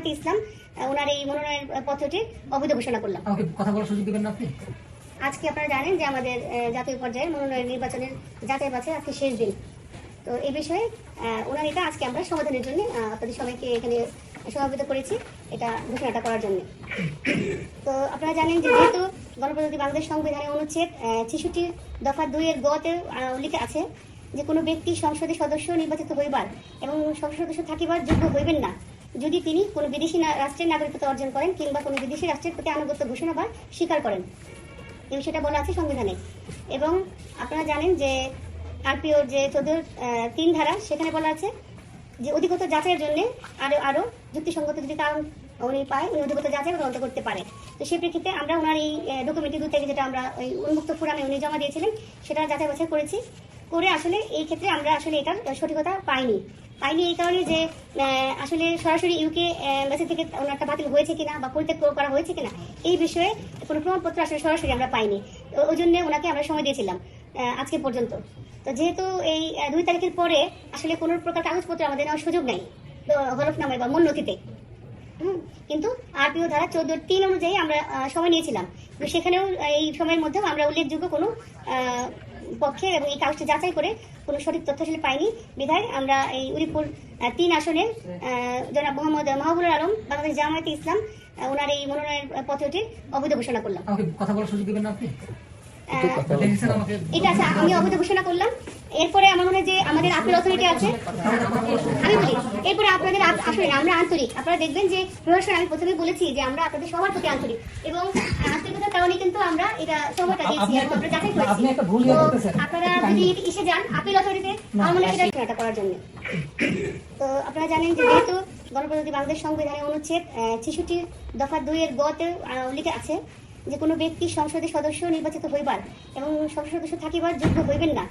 জামায়াতে ইসলাম ওনার এই মনোনয়ন পত্রটি অবৈধ ঘোষণা করলাম। আমাকে কথা বলার সুযোগ দেবেন না আপনি? আজকে আপনারা জানেন যে আমাদের জাতীয় পর্যায়ে মনোনয়ন নির্বাচনের যাচাই বাছাই আজকে শেষ দিন। তো এই বিষয়ে ওনার এটা আজকে আমরা সমাধানের জন্য আপনাদের সবাইকে এখানে সমাবেত করেছি এটা ঘোষণাটা করার জন্য। তো আপনারা জানেন যে যেহেতু গণপ্রজাতন্ত্রী বাংলাদেশ সংবিধানে অনুচ্ছেদ ছেষট্টি দফা দুই এর গতে উল্লেখ আছে যে কোনো ব্যক্তি সংসদের সদস্য নির্বাচিত হইবার এবং সংসদ সদস্য থাকিবার যোগ্য হইবেন না। যদি তিনি কোনো বিদেশি রাষ্ট্রের নাগরিকত্ব অর্জন করেন কিংবা কোনো বিদেশি রাষ্ট্রের প্রতি আনুগত্য ঘোষণা বা স্বীকার করেন, এই বিষয়টা বলা আছে সংবিধানে। এবং আপনারা জানেন যে আরপিওর যে চোদ্দ তিন ধারা, সেখানে বলা আছে যে অধিগত যাচাইয়ের জন্য আরও আরও যুক্তিসঙ্গত যদি কারণ উনি পায়, উনি অধিকতর যাচাই তদন্ত করতে পারে। তো সেই প্রেক্ষিতে আমরা ওনার এই ডকুমেন্টটি দু থেকে যেটা আমরা ওই উন্মুক্ত ফোরামে উনি জমা দিয়েছিলেন, সেটা যাচাই বাছাই করেছি। করে আসলে এই ক্ষেত্রে আমরা আসলে এটার সঠিকতা পাইনি। পাইনি এই কারণে যে আসলে সরাসরি ইউকে মেসেজ থেকে ওনারটা বাতিল হয়েছে কিনা বা পরিত্যাগ করা হয়েছে কিনা এই বিষয়ে কোনো প্রমাণপত্র আসলে সরাসরি আমরা পাইনি। ওই জন্য ওনাকে আমরা সময় দিয়েছিলাম আজকে পর্যন্ত। তো যেহেতু এই দুই তারিখের পরে আসলে কোনো প্রকার কাগজপত্র আমাদের নেওয়ার সুযোগ নাই তো হলফনামায় বা হুম, কিন্তু আরপিও ধারা চোদ্দ তিন অনুযায়ী আমরা সময় নিয়েছিলাম। সেখানেও এই সময়ের মধ্যেও আমরা উল্লেখযোগ্য কোনো আহ, পক্ষের এবং এই কাগজটি যাচাই করে কোনো সঠিক তথ্য আসলে পাইনি। বিধায় আমরা এই উরিপুর তিন আসনের আহ, জনাব মোহাম্মদ মাহবুবুল আলম বাংলাদেশ জামায়াত ইসলাম ওনার এই মনোনয়নের পত্রটি অবৈধ ঘোষণা করলাম। কথা বলার সুযোগ দেবেন না আপনি? এটা আমি অবৈধ ঘোষণা করলাম। এরপরে আমার মনে হয় যে আমাদের আপিল অথরিটি আছে। আমি বলি এরপরে আপনাদের আসলে আমরা আন্তরিক। আপনারা দেখবেন যে প্রশাসন আমি প্রথমে বলেছি যে আমরা আপনাদের সবার প্রতি আন্তরিক এবং আন্তরিকতার কারণে কিন্তু আমরা এটা সময়টা দিয়েছি আমরা যাচাই করেছি। আপনারা যদি এসে যান আপিল অথরিটিতে আমার মনে হয় সেটা করার জন্য। তো আপনারা জানেন যে যেহেতু গণপ্রজাতন্ত্রী বাংলাদেশ সংবিধানের অনুচ্ছেদ ছেষট্টি দফা দুই এর গতে উল্লেখ আছে যে কোনো ব্যক্তি সংসদের সদস্য নির্বাচিত হইবার এবং সংসদ সদস্য থাকিবার যোগ্য হইবেন না।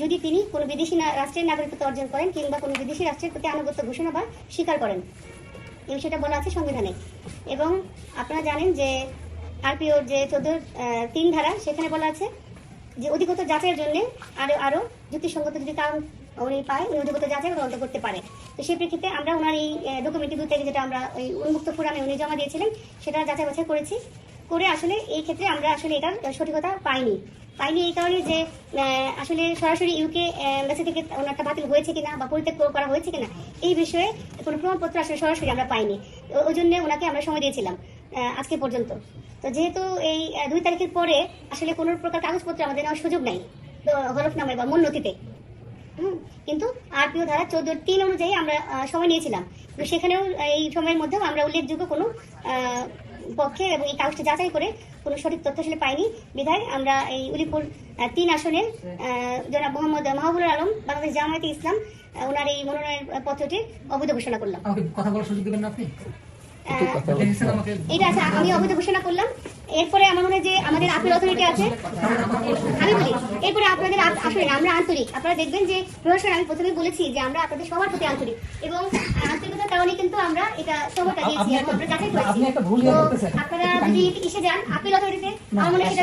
যদি তিনি কোনো বিদেশি রাষ্ট্রের নাগরিকত্ব অর্জন করেন কিংবা কোনো বিদেশি রাষ্ট্রের প্রতি আনুগত্য ঘোষণা বা স্বীকার করেন, এই বিষয়টা বলা আছে সংবিধানে। এবং আপনারা জানেন যে আরপিওর যে চোদ্দ তিন ধারা, সেখানে বলা আছে যে অধিকতর যাচাইয়ের জন্য আরও আরও যুক্তিসঙ্গত যদি কারণ উনি পায়, উনি অধিকতর যাচাই তদন্ত করতে পারে। তো সেই প্রেক্ষিতে আমরা ওনার এই ডকুমেন্টটি দু থেকে যেটা আমরা ওই উন্মুক্ত ফোরামে উনি জমা দিয়েছিলেন, সেটা যাচাই বাছাই করেছি। করে আসলে এই ক্ষেত্রে আমরা আসলে এটার সঠিকতা পাইনি। পাইনি এই কারণে যে আসলে সরাসরি ইউকে মেসেজ থেকে ওনারটা বাতিল হয়েছে কিনা বা পরিত্যাগ করা হয়েছে কিনা এই বিষয়ে কোনো প্রমাণপত্র আসলে সরাসরি আমরা পাইনি। ওই জন্য ওনাকে আমরা সময় দিয়েছিলাম আজকে পর্যন্ত। তো যেহেতু এই দুই তারিখের পরে আসলে কোনো প্রকার কাগজপত্র আমাদের নেওয়ার সুযোগ নাই হলফনামায় বা হুম, কিন্তু আরপিও ধারা চোদ্দ তিন অনুযায়ী আমরা সময় নিয়েছিলাম। সেখানেও এই সময়ের মধ্যেও আমরা উল্লেখযোগ্য কোনো আহ, পক্ষের এবং এই কাগজটি যাচাই করে কোনো সঠিক তথ্য আসলে পাইনি। বিধায় আমরা এই উলিপুর তিন আসনের জনাব মোহাম্মদ মাহবুবুল আলম বাংলাদেশ জামায়াতে ইসলাম ওনার এই মনোনয়ন পত্রটি অবৈধ ঘোষণা করলাম। কথা বলার সুযোগ দেবেন না আপনি? আহ, এটা আছে আমি অবৈধ ঘোষণা করলাম। এরপরে আমার মনে হয় যে আমাদের আপিল অথরিটি আছে। আমি বলি এরপরে আপনাদের আসলে আমরা আন্তরিক। আপনারা দেখবেন যে প্রশাসন আমি প্রথমে বলেছি যে আমরা আপনাদের সবার প্রতি আন্তরিক। এবং আন্তরিকতার কারণে কিন্তু আমরা এটা সবটা দিয়েছি আমরা যাচাই করেছি ভুল করতেছেন। আপনারা যদি এসে যান আপিল অথরিটিতে আমার মনে হয় সেটা